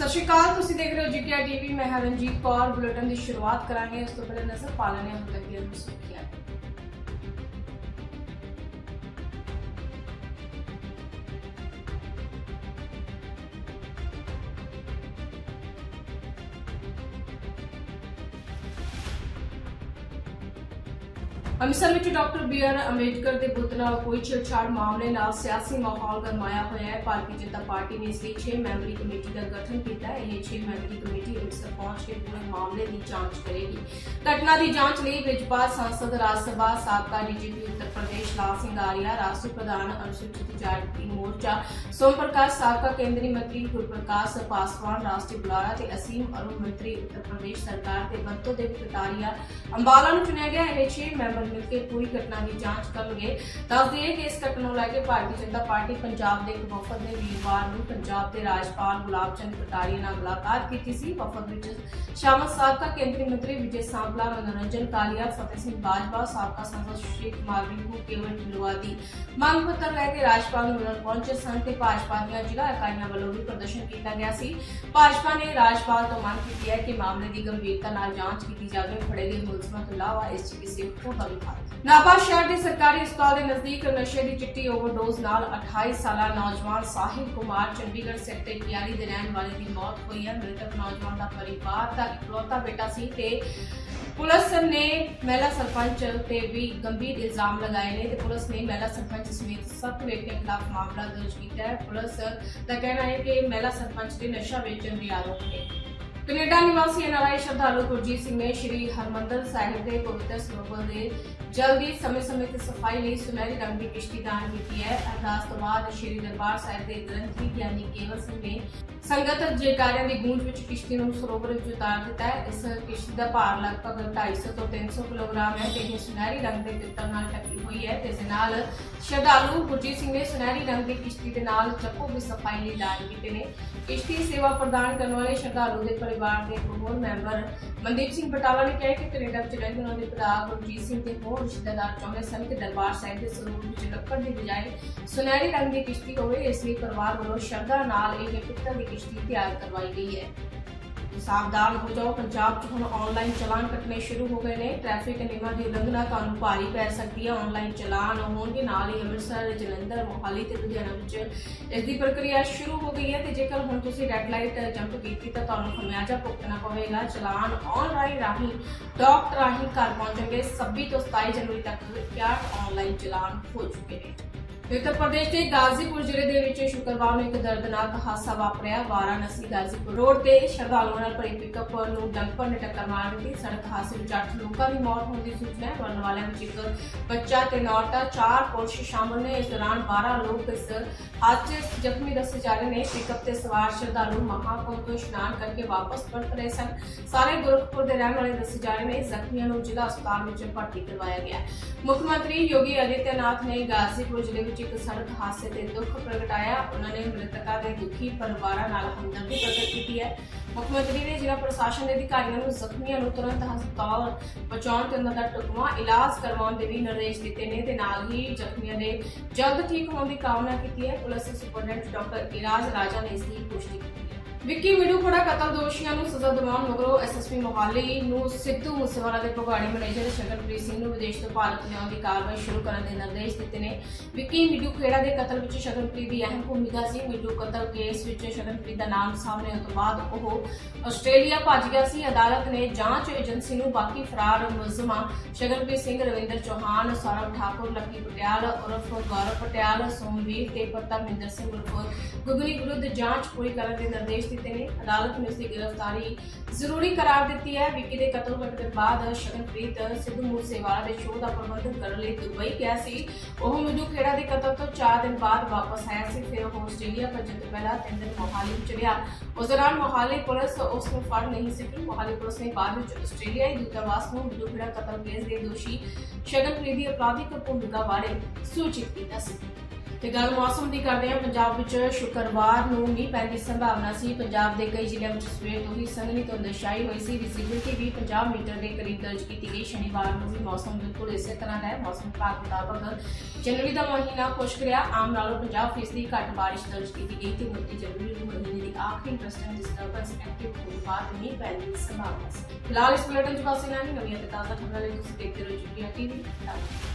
ਸਤਿ ਸ਼੍ਰੀ ਅਕਾਲ, ਤੁਸੀਂ ਦੇਖ ਰਹੇ ਹੋ ਜੀਟੀਆਰ ਟੀਵੀ ਮੈਂ ਹਰਨਜੀਤ ਕੌਰ, ਬੁਲੇਟਿਨ ਦੀ ਸ਼ੁਰੂਆਤ ਕਰਾਂਗੇ। ਇਸ ਤੋਂ ਪਹਿਲੇ ਨਜ਼ਰ ਪਾਲਣੇ ਹੁਣ ਤੱਕ ਦੀਆਂ ਸੁਰਖੀਆਂ। ਅੰਮ੍ਰਿਤਸਰ ਵਿੱਚ ਡਾਕਟਰ ਬੀ ਆਰ ਅੰਬੇਡਕਰ ਦੇ ਬੁੱਤ ਨਾਲ ਕੋਈ ਛੇੜਛਾੜ ਮਾਮਲੇ ਨਾਲ ਸਿਆਸੀ ਮਾਹੌਲ ਗਰਮਾਇਆ ਹੋਇਆ ਹੈ। ਭਾਰਤੀ ਜਨਤਾ ਪਾਰਟੀ ਨੇ ਇਸ ਲਈ 6 ਮੈਂਬਰੀ ਕਮੇਟੀ ਦਾ ਗਠਨ ਕੀਤਾ ਹੈ। ਇਹ 6 ਮੈਂਬਰੀ ਕਮੇਟੀ ਅੰਮ੍ਰਿਤਸਰ ਪਹੁੰਚ ਕੇ ਪੂਰੇ ਮਾਮਲੇ ਦੀ ਜਾਂਚ ਕਰੇਗੀ। ਘਟਨਾ ਦੀ ਜਾਂਚ ਲਈ ਵਿਜਪਾਲ ਸੰਸਦ ਰਾਜ ਸਭਾ ਸਾਬਕਾ ਡੀਜੀਪੀ ਉੱਤਰ ਪ੍ਰਦੇਸ਼ ਲਾਲ ਸਿੰਘ ਆਰੀਆ, ਰਾਸ਼ਟਰੀ ਪ੍ਰਧਾਨ ਅਨੁਸੂਚਿਤ ਜਾਤੀ ਮੋਰਚਾ, ਸੋਮ ਪ੍ਰਕਾਸ਼, ਸਾਬਕਾ ਕੇਂਦਰੀ ਮੰਤਰੀ ਗੁਰਪ੍ਰਕਾਸ਼ ਪਾਸਵਾਨ, ਰਾਸ਼ਟਰੀ ਬੁਲਾਰਾ ਤੇ ਅਸੀਮ ਅਰੁਣ ਮੰਤਰੀ, ਉੱਤਰ ਪ੍ਰਦੇਸ਼ ਸਰਕਾਰ ਤੇ ਬੰਤੋ ਦੇਵ ਕਟਾਰੀਆ ਅੰਬਾਲਾ ਨੂੰ ਚੁਣਿਆ ਗਿਆ ਇਹ 6 ਮੈਂਬਰ ਮਿਲ ਕੇ ਪੂਰੀ ਘਟਨਾ ਦੀ ਜਾਂਚ ਕਰਨਗੇ ਦੱਸ ਦਈਏ ਕਿ ਇਸ ਘਟਨਾ ਨੂੰ ਲੈ ਕੇ ਭਾਰਤੀ ਜਨਤਾ ਪਾਰਟੀ ਪੰਜਾਬ ਦੇ ਇੱਕ ਵਫਦ ਨੇ ਵੀਰਵਾਰ ਨੂੰ ਪੰਜਾਬ ਦੇ ਰਾਜਪਾਲ ਗੁਲਾਬ ਚੰਦ ਕਟਾਰੀਆ ਨਾਲ ਮੁਲਾਕਾਤ ਕੀਤੀ ਸੀ। ਵਫਦ ਵਿੱਚ ਸ਼ਾਮਲ ਸਾਬਕਾ ਕੇਂਦਰੀ ਮੰਤਰੀ ਵਿਜੇ ਸਾਂਪਲਾ ਮਨੋਰੰਜਨ ਕਾਲੀਆ, ਫਤਿਹ ਸਿੰਘ ਬਾਜਵਾ, ਸਾਬਕਾ ਸੰਸਦ ਸ਼੍ਰੀ ਕੁਮਾਰ ਰਿੰਕੂ, ਕੇਵਲ ਢਿੱਲੋਂ ਦੀ ਮੰਗ ਪੱਤਰ ਲੈ ਕੇ ਰਾਜਪਾਲ ਨੂੰ ਮਿਲਣ ਪਹੁੰਚੇ ਸਨ ਤੇ ਭਾਜਪਾ ਦੀਆਂ ਜ਼ਿਲ੍ਹਾ ਇਕਾਈਆਂ ਵੱਲੋਂ ਵੀ ਪ੍ਰਦਰਸ਼ਨ ਕੀਤਾ ਗਿਆ ਸੀ। ਭਾਜਪਾ ਨੇ ਰਾਜਪਾਲ ਤੋਂ ਮੰਗ ਕੀਤੀ ਹੈ ਕਿ ਮਾਮਲੇ ਦੀ ਗੰਭੀਰਤਾ ਨਾਲ ਜਾਂਚ ਕੀਤੀ ਜਾਵੇ, ਫੜੇ ਗਏ ਮੁਲਜ਼ਮਾਂ ਤੋਂ ਇਲਾਵਾ ਇਸ 'ਚ ਕਿਸੇ ਹੋਰ ਦਾ ਵੀ ਨਾਭਾ ਸ਼ਹਿਰ ਦੇ ਸਰਕਾਰੀ ਹਸਪਤਾਲ ਦੇ ਨਜ਼ਦੀਕ ਨਸ਼ੇ ਦੀ ਚਿੱਟੀ ਓਵਰਡੋਜ਼ ਨਾਲ 28 ਸਾਲਾ ਨੌਜਵਾਨ ਸਾਹਿਲ ਕੁਮਾਰ ਚੰਡੀਗੜ੍ਹ ਸੈਕਟਰ ਕਿਆਰੀ ਦੇ ਰਹਿਣ ਵਾਲੇ ਦੀ ਮੌਤ ਹੋਈ ਹੈ। ਮ੍ਰਿਤਕ ਨੌਜਵਾਨ ਦਾ ਪਰਿਵਾਰ ਦਾ ਇਕਲੌਤਾ ਬੇਟਾ ਸੀ ਤੇ ਪੁਲਿਸ ਨੇ ਮਹਿਲਾ ਸਰਪੰਚ ਤੇ ਵੀ ਗੰਭੀਰ ਇਲਜ਼ਾਮ ਲਗਾਏ ਨੇ ਤੇ ਪੁਲਿਸ ਨੇ ਮਹਿਲਾ ਸਰਪੰਚ ਸਮੇਤ ਸੱਤ ਵਿਅਕਤੀਆਂ ਖਿਲਾਫ ਮਾਮਲਾ ਦਰਜ ਕੀਤਾ ਹੈ। ਪੁਲਿਸ ਦਾ ਕਹਿਣਾ ਹੈ ਕਿ ਮਹਿਲਾ ਸਰਪੰਚ ਦੇ ਨਸ਼ਾ ਵੇਚਣ ਦੇ ਆਰੋਪ ਨੇ। ਕੈਨੇਡਾ ਨਿਵਾਸੀ ਐਨਆਰਆਈ ਸ਼ਰਧਾਲੂ ਗੁਰਜੀਤ ਸਿੰਘ ਨੇ ਸ਼੍ਰੀ ਹਰਮੰਦਰ ਸਾਹਿਬ ਦੇ ਪਵਿੱਤਰ ਸਰੋਵਰ ਦੇ ਜਲਦੀ ਸਮੇਂ-ਸਮੇਂ ਤੇ ਸਫ਼ਾਈ ਲਈ ਸੁਨਹਿਰੀ ਰੰਗ ਦੀ ਕਿਸ਼ਤੀ ਦਾਨ ਕੀਤੀ ਹੈ। ਅਰਦਾਸ ਤੋਂ ਬਾਅਦ ਸ਼੍ਰੀ ਦਰਬਾਰ ਸਾਹਿਬ ਦੇ ਗ੍ਰੰਥੀ ਗਿਆਨੀ ਕੇਵਲ ਸਿੰਘ ਨੇ ਸੰਗਤ ਜੈਕਾਰਿਆਂ ਦੀ ਗੂੰਜ ਵਿੱਚ ਕਿਸ਼ਤੀ ਨੂੰ ਸਰੋਵਰ ਵਿੱਚ ਉਤਾਰ ਦਿੱਤਾ ਹੈ। ਇਸ ਕਿਸ਼ਤੀ ਦਾ ਭਾਰ ਲਗਭਗ 250 ਤੋਂ 300 ਕਿਲੋਗ੍ਰਾਮ ਹੈ ਤੇ ਇਹ ਸੁਨਹਿਰੀ ਰੰਗ ਦੇ ਪਿੱਤਲ ਨਾਲ ਢੱਕੀ ਹੋਈ ਹੈ ਤੇ ਇਸ ਨਾਲ ਸ਼ਰਧਾਲੂ ਗੁਰਜੀਤ ਸਿੰਘ ਨੇ ਸੁਨਹਿਰੀ ਰੰਗ ਦੀ ਕਿਸ਼ਤੀ ਦੇ ਨਾਲ ਚੱਪੂ ਵੀ ਸਫ਼ਾਈ ਲਈ ਦਾਨ ਕੀਤੇ ਨੇ। ਕਿਸ਼ਤੀ ਸੇਵਾ ਪ੍ਰਦਾਨ ਕਰਨ ਵਾਲੇ ਸ਼ਰਧਾਲੂ ਦੇ ਪਰਿਵਾਰ ਦੇ ਇੱਕ ਹੋਰ ਮੈਂਬਰ ਮਨਦੀਪ ਸਿੰਘ ਬਟਾਲਾ ਨੇ ਕਿਹਾ ਕਿ ਕੈਨੇਡਾ ਵਿੱਚ ਰਹਿੰਦੇ ਉਹਨਾਂ ਦੇ ਭਰਾ ਗੁਰਜੀਤ ਸਿੰਘ ਤੇ ਹੋਰ ਰਿਸ਼ਤੇਦਾਰ ਚਾਹੁੰਦੇ ਸਨ ਕਿ ਦਰਬਾਰ ਸਾਹਿਬ ਦੇ ਸਰੂਪ ਵਿੱਚ ਲੱਕੜ ਦੀ ਬਜਾਏ ਸੁਨਹਿਰੀ ਰੰਗ ਦੀ ਕਿਸ਼ਤੀ ਹੋਵੇ, ਇਸ ਲਈ ਪਰਿਵਾਰ ਵੱਲੋਂ ਸ਼ਰਧਾ ਨਾਲ ਇਹ ਪਿੱਤਲ ਦੀ ਕਿਸ਼ਤੀ ਤਿਆਰ ਕਰਵਾਈ ਗਈ ਹੈ। ਸਾਵਧਾਨ ਹੋ ਜਾਓ, ਪੰਜਾਬ 'ਚ ਹੁਣ ਆਨਲਾਈਨ ਚਲਾਨ ਕੱਟਣੇ ਸ਼ੁਰੂ ਹੋ ਗਏ ਨੇ। ਟ੍ਰੈਫਿਕ ਨਿਯਮਾਂ ਦੀ ਉਲੰਘਣਾ ਤੁਹਾਨੂੰ ਭਾਰੀ ਪੈ ਸਕਦੀ ਹੈ। ਆਨਲਾਈਨ ਚਲਾਨ ਹੋਣਗੇ, ਨਾਲ ਹੀ ਅੰਮ੍ਰਿਤਸਰ, ਜਲੰਧਰ, ਮੋਹਾਲੀ ਤੇ ਲੁਧਿਆਣਾ ਵਿੱਚ ਇਸ ਦੀ ਪ੍ਰਕਿਰਿਆ ਸ਼ੁਰੂ ਹੋ ਗਈ ਹੈ ਤੇ ਜੇਕਰ ਹੁਣ ਤੁਸੀਂ ਰੈੱਡ ਲਾਈਟ ਜੰਪ ਕੀਤੀ ਤਾਂ ਤੁਹਾਨੂੰ ਖਮਿਆਜਾ ਭੁਗਤਣਾ ਪਵੇਗਾ। ਚਲਾਨ ਆਨਲਾਈਨ ਰਾਹੀਂ ਡਾਕ ਰਾਹੀਂ ਘਰ ਪਹੁੰਚਣਗੇ। 26 ਤੋਂ 27 ਜਨਵਰੀ ਤੱਕ 61 ਆਨਲਾਈਨ ਚਲਾਨ ਹੋ ਚੁੱਕੇ ਨੇ। ਉੱਤਰ ਪ੍ਰਦੇਸ਼ ਦੇ ਗਾਜ਼ੀਪੁਰ ਜ਼ਿਲ੍ਹੇ ਦੇ ਵਿੱਚ ਸ਼ੁੱਕਰਵਾਰ ਨੂੰ ਇੱਕ ਦਰਦਨਾਕ ਹਾਦਸਾ ਵਾਪਰਿਆ। ਵਾਰਾਣਸੀ ਗਾਜ਼ੀਪੁਰ ਰੋਡ ਤੇ ਸ਼ਰਧਾਲੂਆਂ ਨਾਲ ਭਰੀ ਪਿਕਅਪ ਨੂੰ ਡੰਪਰ ਨੇ ਟੱਕਰ ਮਾਰ ਦਿੱਤੀ। ਸੜਕ ਹਾਦਸੇ ਵਿੱਚ 8 ਲੋਕਾਂ ਦੀ ਮੌਤ ਹੋਣ ਦੀ ਸੂਚਨਾ ਹੈ। ਮਰਨ ਵਾਲਿਆਂ ਵਿੱਚ ਇੱਕ ਬੱਚਾ ਤੇ ਨੌਟਾ ਚਾਰ ਪੁਰਸ਼ ਸ਼ਾਮਲ ਨੇ। ਇਸ ਦੌਰਾਨ 12 ਲੋਕ ਇਸ ਹਾਦਸੇ ਜ਼ਖਮੀ ਦੱਸੇ ਜਾ ਰਹੇ ਨੇ। ਪਿਕਅਪ ਤੇ ਸਵਾਰ ਸ਼ਰਧਾਲੂ ਮਹਾਕੁੰਭ ਤੋਂ ਇਸ਼ਨਾਨ ਕਰਕੇ ਵਾਪਸ ਪਰਤ ਰਹੇ ਸਨ। ਸਾਰੇ ਗੋਰਖਪੁਰ ਦੇ ਰਹਿਣ ਵਾਲੇ ਦੱਸੇ ਜਾ ਰਹੇ ਨੇ। ਜ਼ਖਮੀਆਂ ਨੂੰ ਜ਼ਿਲ੍ਹਾ ਹਸਪਤਾਲ ਵਿੱਚ ਭਰਤੀ ਕਰਵਾਇਆ ਗਿਆ। ਮੁੱਖ ਮੰਤਰੀ ਯੋਗੀ ਆਦਿੱਤਿਆਨਾਥ ਨੇ ਗਾਜ਼ੀਪੁਰ ਜ਼ਿਲ੍ਹੇ ਵਿੱਚ ਇੱਕ ਸੜਕ ਹਾਦਸੇ ਤੇ ਦੁੱਖ ਪ੍ਰਗਟਾਇਆ। ਉਹਨਾਂ ਨੇ ਮ੍ਰਿਤਕਾਂ ਦੇ ਦੁਖੀ ਪਰਿਵਾਰਾਂ ਨਾਲ ਹਮਦਰਦੀ ਪ੍ਰਗਟ ਕੀਤੀ ਹੈ। ਮੁੱਖ ਮੰਤਰੀ ਨੇ ਜ਼ਿਲ੍ਹਾ ਪ੍ਰਸ਼ਾਸਨ ਦੇ ਅਧਿਕਾਰੀਆਂ ਨੂੰ ਜ਼ਖਮੀਆਂ ਨੂੰ ਤੁਰੰਤ ਹਸਪਤਾਲ ਪਹੁੰਚਾਉਣ ਤੇ ਉਹਨਾਂ ਦਾ ਢੁਕਵਾਂ ਇਲਾਜ ਕਰਵਾਉਣ ਦੇ ਵੀ ਨਿਰਦੇਸ਼ ਦਿੱਤੇ ਨੇ। ਤੇ ਨਾਲ ਹੀ ਜ਼ਖਮੀਆਂ ਦੇ ਜਲਦ ਠੀਕ ਹੋਣ ਦੀ ਕਾਮਨਾ ਕੀਤੀ ਹੈ। ਪੁਲਿਸ ਸੁਪਰਡੈਂਟ ਡਾਕਟਰ ਇਰਾਜ ਰਾਜਾ ਨੇ ਇਸ ਦੀ ਪੁਸ਼ਟੀ ਕੀਤੀ। ਵਿੱਕੀ ਵਿੱਕੀ ਮਿਡੂਖੜਾ ਕਤਲ ਦੋਸ਼ੀਆਂ ਨੂੰ ਸਜ਼ਾ ਦਿਵਾਉਣ ਮਗਰੋਂ ਐਸਐਸਪੀ ਮੋਹਾਲੀ ਨੂੰ ਸਿੱਧੂ ਮੂਸੇਵਾਲਾ ਦੇ ਭਗਵਾੜੀ ਮੈਨੇਜਰ ਸ਼ਗਨਪ੍ਰੀਤ ਸਿੰਘ ਨੂੰ ਵਿਦੇਸ਼ ਤੋਂ ਭਾਰਤ ਲਿਆਉਣ ਦੀ ਕਾਰਵਾਈ ਸ਼ੁਰੂ ਕਰਨ ਦੇ ਨਿਰਦੇਸ਼ ਦਿੱਤੇ ਨੇ। ਵਿੱਕੀ ਮਿਡੂ ਖੇੜਾ ਦੇ ਕਤਲ ਵਿੱਚ ਸ਼ਗਨਪ੍ਰੀਤ ਦੀ ਅਹਿਮ ਭੂਮਿਕਾ ਸੀ। ਮਿਡੂ ਕਤਲ ਕੇਸ ਵਿੱਚ ਸ਼ਗਨਪ੍ਰੀਤ ਦਾ ਨਾਮ ਸਾਹਮਣੇ ਆਉਣ ਤੋਂ ਬਾਅਦ ਉਹ ਆਸਟ੍ਰੇਲੀਆ ਭੱਜ ਗਿਆ ਸੀ। ਅਦਾਲਤ ਨੇ ਜਾਂਚ ਏਜੰਸੀ ਨੂੰ ਬਾਕੀ ਫਰਾਰ ਮੁਲਜ਼ਮਾਂ ਸ਼ਗਨਪ੍ਰੀਤ ਸਿੰਘ, ਰਵਿੰਦਰ ਚੌਹਾਨ, ਸੌਰਵ ਠਾਕੁਰ, ਲੱਕੀ ਪਟਿਆਲ, ਉਰਫ ਗੌਰਵ ਪਟਿਆਲ, ਸੋਮਵੀਰ ਤੇ ਪ੍ਰਤਾਪਿੰਦਰ ਸਿੰਘ ਉਰਫ ਗੁਗਨੀ ਵਿਰੁੱਧ ਜਾਂਚ ਪੂਰੀ ਕਰਨ ਦੇ ਨਿਰਦੇਸ਼ ਦਿੱਤੇ ਨੇ। ਅਦਾਲਤ ਨੇ ਉਸ ਦੀ ਗ੍ਰਿਫਤਾਰੀ ਜ਼ਰੂਰੀ ਕਰਾਰ ਦਿੱਤੀ ਹੈ। ਵਿੱਕੀ ਦੇ ਕਤਲ ਹੋਣ ਦੇ ਬਾਅਦ ਸ਼ਗਨਪ੍ਰੀਤ ਸਿੱਧੂ ਮੂਸੇਵਾਲਾ ਦੇ ਸ਼ੋਅ ਦਾ ਪ੍ਰਬੰਧਨ ਕਰਨ ਲਈ ਦੁਬਈ ਗਿਆ ਸੀ। ਉਹ ਮਿੰਦੂ ਖੇੜਾ ਦੇ ਕਤਲ ਤੋਂ 4 ਦਿਨ ਬਾਅਦ ਵਾਪਸ ਆਇਆ ਸੀ। ਫਿਰ ਉਹ ਆਸਟ੍ਰੇਲੀਆ ਭੱਜਣ ਤੋਂ ਪਹਿਲਾਂ ਤਿੰਨ ਦਿਨ ਮੋਹਾਲੀ ਵਿੱਚ ਰਿਹਾ। ਉਸ ਦੌਰਾਨ ਮੋਹਾਲੀ ਪੁਲਿਸ ਉਸ ਨੂੰ ਫੜ ਨਹੀਂ ਸਕੀ ਮੋਹਾਲੀ ਪੁਲਿਸ ਨੇ ਬਾਅਦ ਵਿੱਚ ਆਸਟ੍ਰੇਲੀਆਈ ਦੂਤਾਵਾਸ ਨੂੰ ਮਿੰਦੂ ਖੇੜਾ ਕਤਲ ਕੇਸ ਦੇ ਦੋਸ਼ੀ ਸ਼ਗਨਪ੍ਰੀਤ ਦੀ ਅਪਰਾਧਿਕ ਭੂਮਿਕਾ ਬਾਰੇ ਸੂਚਿਤ ਕੀਤਾ ਸੀ। ਤੇ ਗੱਲ ਮੌਸਮ ਦੀ ਕਰਦੇ ਹਾਂ। ਪੰਜਾਬ ਵਿੱਚ ਸ਼ੁੱਕਰਵਾਰ ਨੂੰ ਮੀਂਹ ਪੈਣ ਦੀ ਸੰਭਾਵਨਾ ਸੀ। ਪੰਜਾਬ ਦੇ ਕਈ ਜ਼ਿਲ੍ਹਿਆਂ ਵਿੱਚ ਸਵੇਰ ਤੋਂ ਹੀ ਸੰਘਣੀ ਧੁੰਦ ਛਾਈ ਹੋਈ ਸੀ। ਵਿਜ਼ਿਬਿਲਟੀ ਵੀ 50 ਮੀਟਰ ਦੇ ਕਰੀਬ ਦਰਜ ਕੀਤੀ ਗਈ। ਸ਼ਨੀਵਾਰ ਨੂੰ ਵੀ ਮੌਸਮ ਬਿਲਕੁਲ ਇਸੇ ਤਰ੍ਹਾਂ ਹੈ। ਮੌਸਮ ਵਿਭਾਗ ਮੁਤਾਬਕ ਜਨਵਰੀ ਦਾ ਮਹੀਨਾ ਖੁਸ਼ਕ ਰਿਹਾ। ਆਮ ਨਾਲੋਂ 50% ਘੱਟ ਬਾਰਿਸ਼ ਦਰਜ ਕੀਤੀ ਗਈ ਤੇ 29 ਜਨਵਰੀ ਨੂੰ ਮਹੀਨੇ ਦੀ ਆਖਰੀ ਇੰਟਰਸਟਿੰਗ ਡਿਸਟਰਬੈਂਸ ਐਕਟਿਵ ਹੋਣ ਬਾਅਦ ਮੀਂਹ ਪੈਣ ਦੀ ਸੰਭਾਵਨਾ ਸੀ। ਫਿਲਹਾਲ ਇਸ ਬੁਲੇਟਿਨ ਚ ਬਸ ਇਹਨਾਂ ਹੀ। ਨਵੀਆਂ ਤੇ ਤਾਜ਼ਾ ਖਬਰਾਂ ਲਈ ਤੁਸੀਂ ਦੇਖਦੇ ਰਹੋ ਜੁਟੀਆ ਟੀਵੀ।